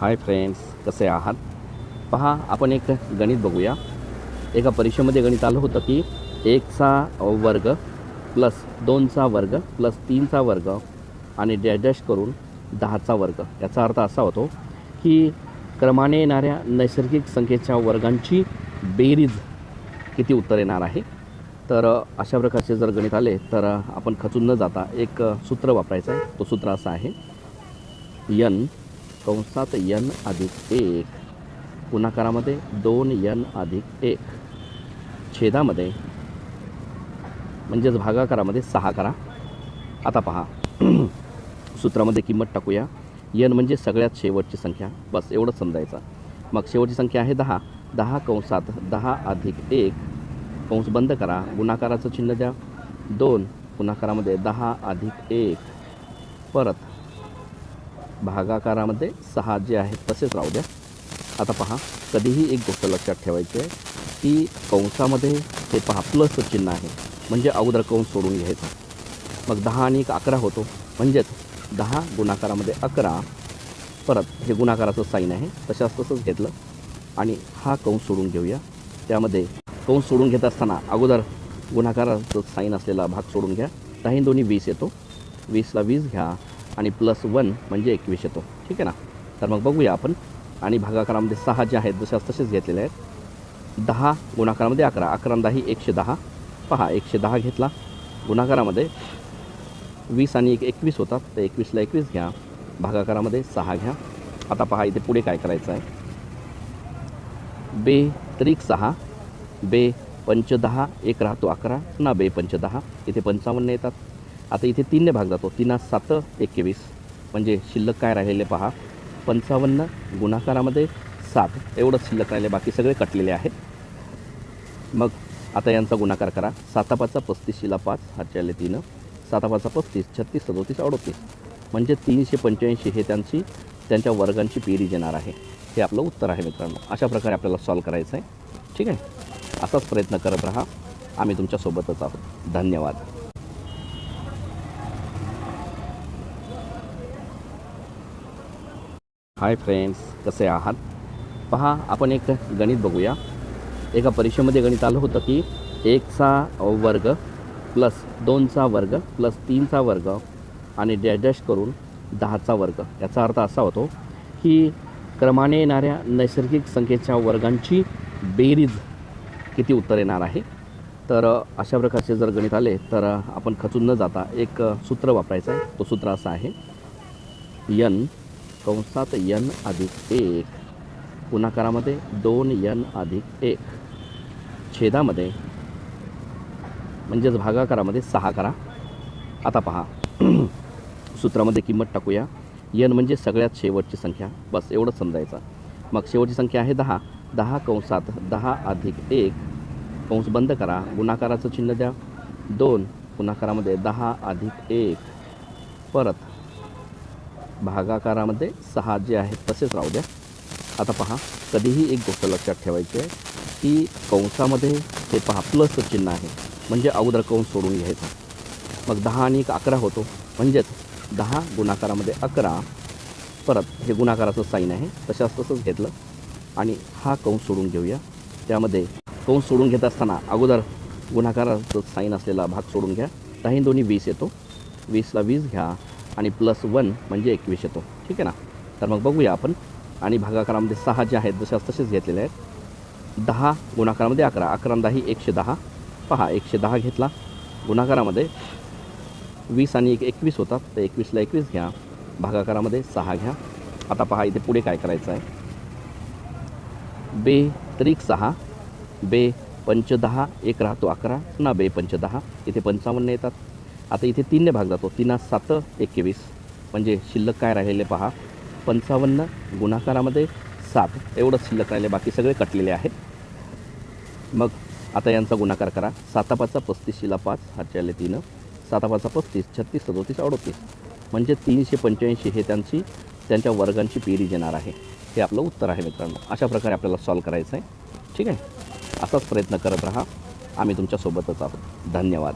Hi friends कसे आहात? पहा आपण एक गणित बघूया. एका परीक्षेमध्ये गणित आलं होतं की एकचा वर्ग प्लस दोनचा वर्ग प्लस तीनचा वर्ग आणि डॅश डॅश करून दहाचा वर्ग. याचा अर्थ असा होतो की क्रमाने येणाऱ्या नैसर्गिक संख्येच्या वर्गांची बेरीज किती उत्तर येणार आहे? तर अशा प्रकारचे जर गणित आले तर आपण खचून न जाता एक सूत्र वापरायचं आहे. तो सूत्र असा आहे यन कंसात यन अधिक एक. गुणाकारामध्ये दोन यन अधिक एक. छेदामध्ये म्हणजेच भागाकारामध्ये सहा करा. आता पहा. सूत्रामध्ये किंमत टाकूया. यन म्हणजे सगळ्यात शेवटची संख्या. बस एवढंच समजायचं. मग शेवटची संख्या आहे दहा. दहा कंसात दहा अधिक एक. कंस बंद करा. गुणाकाराचं चिन्ह द्या. दोन. गुणाकारामध्ये दहा अधिक एक. परत भागाकारामध्ये सहा जे आहेत तसेच राहू द्या. आता पहा कधीही एक गोष्ट लक्षात ठेवायची आहे की कंसामध्ये हे पहा प्लसचं चिन्ह आहे. म्हणजे अगोदर कंस सोडून घ्यायचा. मग दहा आणि एक अकरा होतो. म्हणजेच दहा गुणाकारामध्ये अकरा परत हे गुणाकाराचं साईन आहे तशाच तसंच घेतलं. आणि हा कंस सोडून घेऊया. त्यामध्ये कंस सोडून घेत असताना अगोदर गुणाकाराचं साईन असलेला भाग सोडून घ्या. दहा दोन्ही वीस येतो. वीसला वीस घ्या. आणि प्लस वन म्हणजे एकवीस येतो ठीक आहे ना? तर मग बघूया आपण. आणि भागाकारामध्ये सहा जे आहेत जशाच तसेच घेतलेले आहेत. दहा गुणाकारामध्ये अकरा. अकरा आणि एकशे दहा. पहा एकशे दहा घेतला. गुणाकारामध्ये वीस आणि एक एकवीस होतात. तर एकवीसला एकवीस घ्या. भागाकारामध्ये सहा घ्या. आता पहा इथे पुढे काय करायचं आहे? बे त्रिक सहा. बे पंच दहा. एक राहतो अकरा. ना बे पंच दहा. इथे पंचावन्न येतात. आता इथे तीनने भाग जातो. तीना सात एकवीस. म्हणजे शिल्लक काय राहिलेले पहा. पंचावन्न गुणाकारामध्ये सात. एवढंच शिल्लक राहिले. बाकी सगळे कटलेले आहेत. मग आता यांचा गुणाकार करा. सातापाचा पस्तीसशीला पाच हातच्याले तीन. सातापाचा पस्तीस छत्तीस सदोतीस अडोतीस. म्हणजे तीनशे पंच्याऐंशी हे त्यांची त्यांच्या वर्गांची बेरीज येणार आहे. हे आपलं उत्तर आहे मित्रांनो. अशा प्रकारे आपल्याला सॉल्व करायचं आहे ठीक आहे? असाच प्रयत्न करत राहा. आम्ही तुमच्यासोबतच आहोत. धन्यवाद. हाय फ्रेंड्स कसे आहात? पहा आपण एक गणित बघूया. एका परीक्षेमध्ये गणित आलं होतं की एकचा वर्ग प्लस दोनचा वर्ग प्लस तीनचा वर्ग आणि डॅश डॅश करून दहाचा वर्ग. याचा अर्थ असा होतो की क्रमाने येणाऱ्या नैसर्गिक संख्येच्या वर्गांची बेरीज किती उत्तर येणार आहे? तर अशा प्रकारचे जर गणित आले तर आपण खचून न जाता एक सूत्र वापरायचं आहे. तो सूत्र असं आहे यन कंसात यन अधिक एक. गुणाकारामध्ये दोन यन अधिक एक. छेदामध्ये म्हणजेच भागाकारामध्ये सहा करा. आता पहा. सूत्रामध्ये किंमत टाकूया. यन म्हणजे सगळ्यात शेवटची संख्या. बस एवढंच समजायचं. मग शेवटची संख्या आहे दहा. दहा कंसात दहा अधिक एक. कंस बंद करा. गुणाकाराचं चिन्ह द्या. दोन. गुणाकारामध्ये दहा अधिक एक. परत भागाकारामध्ये सहा जे आहेत तसेच राहू द्या. आता पहा कधीही एक गोष्ट लक्षात ठेवायची आहे की कंसामध्ये हे पहा प्लस चिन्ह आहे. म्हणजे अगोदर कंस सोडून घ्यायचा. मग दहा आणि एक अकरा होतो. म्हणजेच दहा गुणाकारामध्ये अकरा परत हे गुणाकाराचं साईन आहे. तशाच तसंच घेतलं. आणि हा कंस सोडून घेऊया. त्यामध्ये कंस सोडून घेत असताना अगोदर गुणाकाराचं साईन असलेला भाग सोडून घ्या. दहा दोन्ही वीस येतो. वीसला वीस घ्या. आणि प्लस वन म्हणजे एकवीस येतो ठीक आहे ना? तर मग बघूया आपण. आणि भागाकारामध्ये सहा जे आहेत जशाच तसेच घेतलेले आहेत. दहा गुणाकारामध्ये अकरा. अकरा आणि एकशे दहा. पहा एकशे दहा घेतला. गुणाकारामध्ये वीस आणि एक एकवीस होतात. तर एकवीसला एकवीस घ्या. भागाकारामध्ये सहा घ्या. आता पहा इथे पुढे काय करायचं आहे? बे त्रिक सहा. बे पंच दहा. एक राहतो अकरा. ना बे पंच दहा. इथे पंचावन्न येतात. आता इथे तीनने भाग जातो. तीना सात एकवीस. म्हणजे शिल्लक काय राहिलेले पहा. पंचावन्न गुणाकारामध्ये सात. एवढंच शिल्लक राहिले. बाकी सगळे कटलेले आहेत. मग आता यांचा गुणाकार करा. सातापाचा पस्तीसशीला पाच हातच्याले तीन. सातापाचा पस्तीस छत्तीस सदोतीस अडोतीस. म्हणजे तीनशे पंच्याऐंशी हे त्यांची त्यांच्या वर्गांची पेरीज येणार आहे. हे आपलं उत्तर आहे मित्रांनो. अशा प्रकारे आपल्याला सॉल्व करायचं आहे ठीक आहे? असाच प्रयत्न करत राहा. आम्ही तुमच्यासोबतच आहोत. धन्यवाद.